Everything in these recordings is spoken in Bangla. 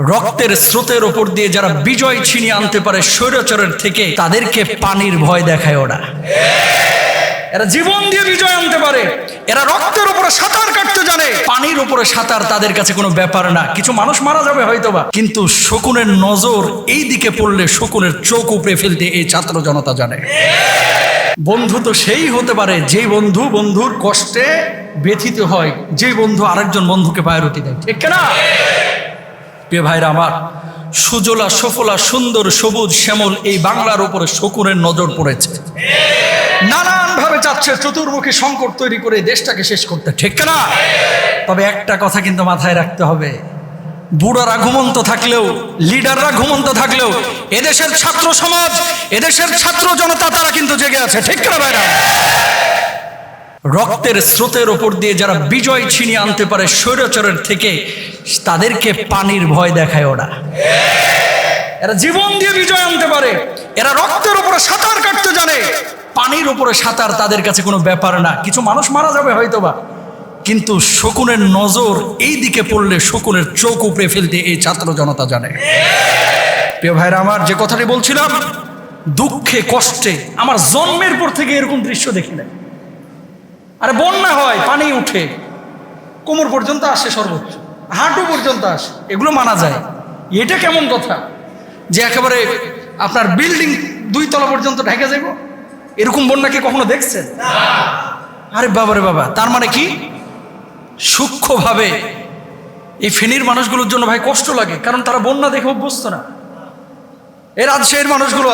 রক্তের স্রোতের ওপর দিয়ে যারা বিজয় ছিনিয়ে আনতে পারে স্বৈরাচারের থেকে, তাদেরকে পানির ভয় দেখায় ওরা। এরা জীবন দিয়ে বিজয় আনতে পারে। এরা রক্তের উপরে সাঁতার কাটতে জানে। পানির উপরে সাঁতার তাদের কাছে কোনো ব্যাপার না। কিছু মানুষ মারা যাবে হয়তোবা। কিন্তু শকুনের নজর এই দিকে পড়লে শকুনের চোখ উপড়ে ফেলতে এই ছাত্র জনতা জানে। বন্ধু তো সেই হতে পারে, যেই বন্ধু বন্ধুর কষ্টে ব্যথিত হয়, যেই বন্ধু আরেকজন বন্ধুকে পায়রতি দেয়। ঠিক না প্রিয় ভাইরা আমার, সুজলা, সফলা, সুন্দর, সবুজ, শ্যামল এই বাংলার উপরে শকুনের নজর পড়েছে। নানানভাবে চাচ্ছে চতুর্মুখী সংকট তৈরি করে দেশটাকে শেষ করতে, ঠিক না তবে একটা কথা কিন্তু মাথায় রাখতে হবে, বুড়ারা ঘুমন্ত থাকলেও, লিডাররা ঘুমন্ত থাকলেও, এদেশের ছাত্র সমাজ, এদেশের ছাত্র জনতা, তারা কিন্তু জেগে আছে, ঠিক না ভাইরা? রক্তের স্রোতের ওপর দিয়ে যারা বিজয় ছিনিয়ে আনতে পারে স্বৈরাচারের থেকে, তাদেরকে পানির ভয় দেখায় ওরা। এরা জীবন দিয়ে বিজয় আনতে পারে। এরা রক্তের উপরে সাঁতার কাটতে জানে। পানির উপরে সাঁতার তাদের কাছে কোনো ব্যাপার না। কিছু মানুষ মারা যাবে হয়তোবা। কিন্তু শকুনের নজর এই দিকে পড়লে শকুনের চোখ উপড়ে ফেলতে এই ছাত্র জনতা জানে। প্রিয় ভাইরা, আমার যে কথাটি বলছিলাম, দুঃখে, কষ্টে, আমার জন্মের পর থেকে এরকম দৃশ্য দেখি না আরে বন্যা হয় পানি উঠে। কোমর পর্যন্ত আসে সর্বোচ্চ হাঁটু পর্যন্ত আসে। এগুলো মানা যায়। এটা কেমন কথা? যে একেবারে আপনার বিল্ডিং দুই তলা পর্যন্ত ঢেকে যাব এরকম বন্যা কি কখনো দেখছেন? আরে বাবারে বাবা তার মানে কি? সূক্ষ্মভাবে এই ফেনীর মানুষগুলোর জন্য ভাই কষ্ট লাগে কারণ তারা বন্যা দেখে অভ্যস্ত না। এ রাজশাহীর মানুষগুলো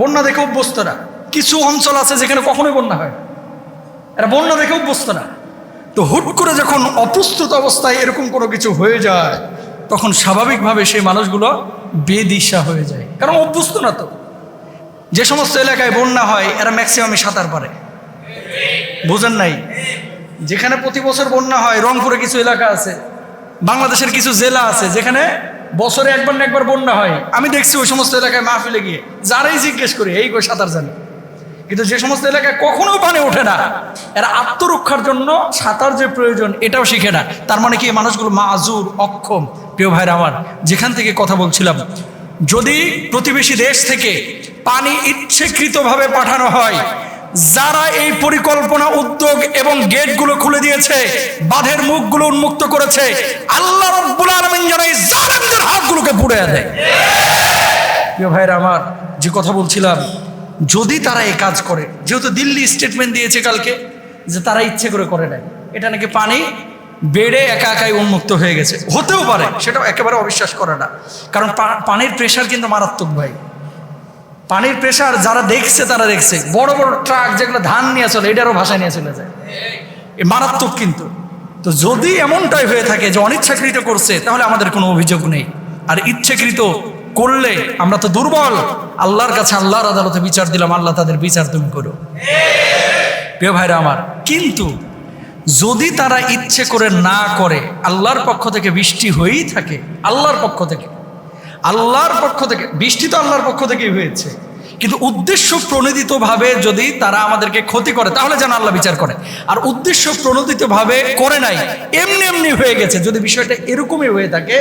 বন্যা দেখে অভ্যস্ত না। কিছু অঞ্চল আছে যেখানে কখনোই বন্যা হয় না। এরা বন্যা দেখে অভ্যস্ত না। তো হুট করে যখন অপ্রস্তুত অবস্থায় এরকম কোনো কিছু হয়ে যায়, তখন স্বাভাবিকভাবে সেই মানুষগুলো বেদিশা হয়ে যায়। কারণ অভ্যস্ত না তো। যে সমস্ত এলাকায় বন্যা হয়, এরা ম্যাক্সিমামই সাঁতার পারে। বোঝেন নাই? যেখানে প্রতি বছর বন্যা হয়, রংপুরে কিছু এলাকা আছে, বাংলাদেশের কিছু জেলা আছে, যেখানে বছরে একবার না একবার বন্যা হয়। আমি দেখছি ওই সমস্ত এলাকায় মাহফিলে গিয়ে, যারাই জিজ্ঞেস করি, এই কই সাঁতার জানে? কিন্তু যে সমস্ত এলাকায় কখনো পানি ওঠে না, এরা আত্মরক্ষার জন্য সাঁতার যে প্রয়োজন, এটাও শিখে না। তার মানে কি মানুষগুলো মাজুর, অক্ষম। প্রিয় ভাইরা আমার, যেখান থেকে কথা বলছিলাম, যদি প্রতিবেশী দেশ থেকে পানি ইচ্ছেকৃতভাবে পাঠানো হয়, যারা এই পরিকল্পনা, উদ্যোগ এবং গেটগুলো খুলে দিয়েছে, বাঁধের মুখগুলো উন্মুক্ত করেছে, আল্লাহ রব্বুল হাতগুলোকে পুড়ে দেয়। প্রিয় ভাইরা আমার, যে কথা বলছিলাম যদি তারা এ কাজ করে, যেহেতু দিল্লি স্টেটমেন্ট দিয়েছে কালকে যে তারা ইচ্ছে করে করে নেয়, এটা নাকি পানি বেড়ে একা একাই উন্মুক্ত হয়ে গেছে? হতেও পারে, সেটাও একেবারে অবিশ্বাস করে না। কারণ পানির প্রেশার কিন্তু মারাত্মক ভাই। পানির প্রেশার যারা দেখছে, তারা দেখছে। বড় বড় ট্রাক যেগুলো ধান নিয়ে চলে, এটারও ভাষায় নিয়ে চলে যায়। এ মারাত্মক কিন্তু। তো যদি এমনটাই হয়ে থাকে যে অনিচ্ছাকৃত করছে, তাহলে আমাদের কোনো অভিযোগ নেই। আর ইচ্ছাকৃত করলে আমরা তো দুর্বল। আল্লাহর কাছে আল্লাহর আদালতে বিচার দিলাম, আল্লাহ তাদের বিচার তুমি করো। প্রিয় ভাইরা আমার, কিন্তু যদি তারা ইচ্ছে করে না করে, আল্লাহর পক্ষ থেকে বৃষ্টি হয়েই থাকে, আল্লাহর পক্ষ থেকে। আল্লাহর পক্ষ থেকে, বৃষ্টি তো আল্লাহর পক্ষ থেকেই হয়েছে। কিন্তু উদ্দেশ্য প্রণোদিতভাবে যদি তারা আমাদেরকে ক্ষতি করে, তাহলে যেন আল্লাহ বিচার করে। আর উদ্দেশ্য প্রণোদিতভাবে করে নাই, এমনি এমনি হয়ে গেছে। যদি বিষয়টা এরকমই হয়ে থাকে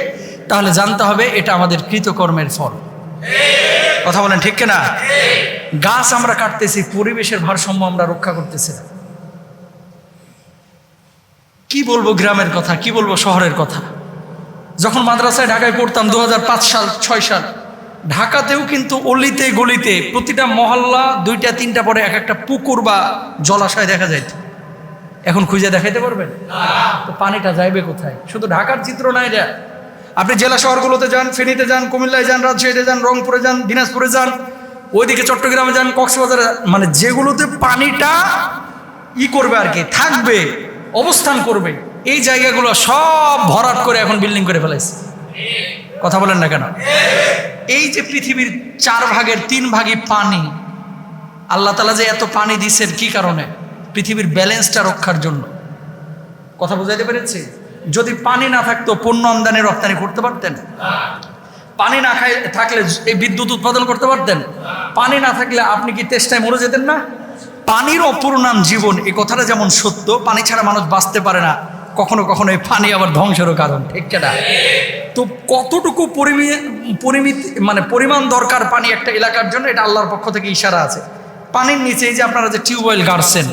তাহলে জানতে হবে এটা আমাদের কৃতকর্মের ফল। কথা বলেন ঠিক না গাছ আমরা কাটতেছি পরিবেশের ভারসাম্য আমরা রক্ষা করতেছি না। কি বলব গ্রামের কথা কি বলব শহরের কথা? যখন মাদ্রাসায় ঢাকায় পড়তাম দু হাজার পাঁচ সাল ছয় সাল ঢাকাতেও কিন্তু অলিতে গলিতে প্রতিটা মহল্লা দুইটা তিনটা পরে এক একটা পুকুর বা জলাশয় দেখা যাইত। এখন খুঁজে দেখাইতে পারবেন? তো পানিটা যাইবে কোথায়? শুধু ঢাকার চিত্র নাই এটা। আপনি জেলা শহরগুলোতে যান, ফেনীতে যান, কুমিল্লায় যান, রাজশাহীতে যান, রংপুরে যান, দিনাজপুরে যান, ওইদিকে চট্টগ্রামে যান, কক্সবাজারে মানে যেগুলোতে পানিটা ই করবে আর কি, থাকবে, অবস্থান করবে, এই জায়গাগুলো সব ভরাট করে এখন বিল্ডিং করে ফেলাইছে। কথা বলেন না কেন? এই যে পৃথিবীর চার ভাগের তিন ভাগই পানি, আল্লাহ তালা যে এত পানি দিছেন কি কারণে? পৃথিবীর ব্যালেন্সটা রক্ষার জন্য। কথা বোঝাইতে পেরেছি? যদি পানি না থাকতো পণ্য আমদানি, রপ্তানি করতে পারতেন? পানি না খাই, থাকলে এই বিদ্যুৎ উৎপাদন করতে পারতেন? পানি না থাকলে আপনি কি তেষ্টায় মরে যেতেন না? পানির অপর নাম জীবন, এই কথাটা যেমন সত্য, পানি ছাড়া মানুষ বাঁচতে পারে না। কখনো কখনো এই পানি আবার ধ্বংসেরও কারণ, ঠিক না? তো কতটুকু পরিমি- পরিমিত মানে পরিমাণ দরকার পানি একটা এলাকার জন্য, এটা আল্লাহর পক্ষ থেকে ইশারা আছে। পানির নিচে যে আপনারা যে টিউবওয়েল গাড়ছেন,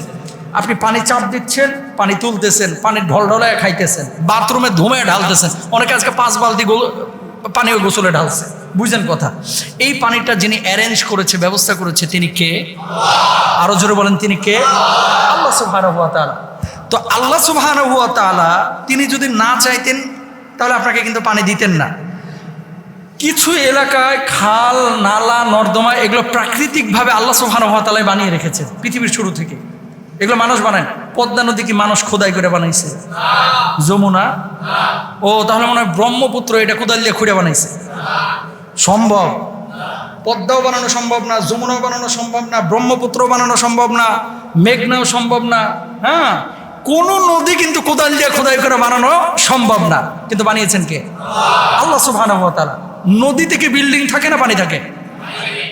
আপনি পানি চাপ দিচ্ছেন পানি তুলতেছেন, পানি ঢলঢলায় খাইতেছেন, বাথরুমে ধুমে ঢালতেছেন। অনেকে আজকে পাঁচ বালতি পানিও গোসলে ঢালছে। বুঝলেন কথা। এই পানিটা যিনি অ্যারেঞ্জ করেছে, ব্যবস্থা করেছে, তিনি কে? আরও জোরে বলেন, তিনি কে? আল্লাহ তাআলা। তো আল্লাহ তাআলা, তিনি যদি না চাইতেন, তাহলে আপনাকে কিন্তু পানি দিতেন না। কিছু এলাকায় খাল, নালা, নর্দমা, এগুলো প্রাকৃতিকভাবে আল্লাহ তাআলাই বানিয়ে রেখেছেন পৃথিবীর শুরু থেকে। এগুলো মানুষ বানায়। পদ্মা নদী কি মানুষ খোদাই করে বানাইছে? যমুনা? ও, তাহলে মনে হয় ব্রহ্মপুত্র এটা কোদাল দিয়ে খুঁড়ে বানাইছে। সম্ভব। পদ্মাও বানানো সম্ভব না, যমুনাও বানানো সম্ভব না ব্রহ্মপুত্র বানানো সম্ভব না, মেঘনাও সম্ভব না হ্যাঁ? কোন নদী কিন্তু কোদাল দিয়ে খোদাই করে বানানো সম্ভব না। কিন্তু বানিয়েছেন কে? আল্লাহ তাআলা। নদী থেকে বিল্ডিং থাকে না পানি থাকে?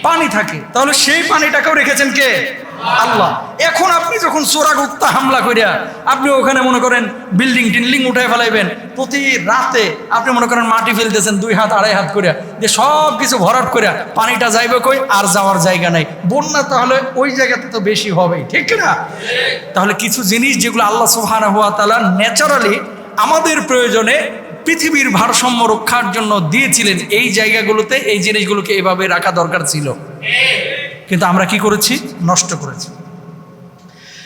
পানি থাকে। তাহলে সেই পানিটাকেও রেখেছেন কে? আল্লাহ। এখন আপনি যখন চোরাগুপ্তা হামলা করিয়া আপনি ওখানে মনে করেন বিল্ডিং টিল্ডিং উঠায় ফেলাইবেন, প্রতি রাতে আপনি মনে করেন মাটি ফেলতেছেন, দুই হাত, আড়াই হাত করিয়া, যে সব কিছু ভরাট করিয়া পানিটা যাইবে কই আর যাওয়ার জায়গা নাই। বন্যা তাহলে ওই জায়গাতে তো বেশি হবেই, ঠিক না? তাহলে কিছু জিনিস যেগুলো আল্লাহ সুবহানাহু ওয়া তাআলা ন্যাচারালি আমাদের প্রয়োজনে পৃথিবীর ভারসাম্য রক্ষার জন্য দিয়েছিলেন, এই জায়গাগুলোতে এই জিনিসগুলোকে এভাবে রাখা দরকার ছিল। কিন্তু আমরা কি করেছি? নষ্ট করেছি।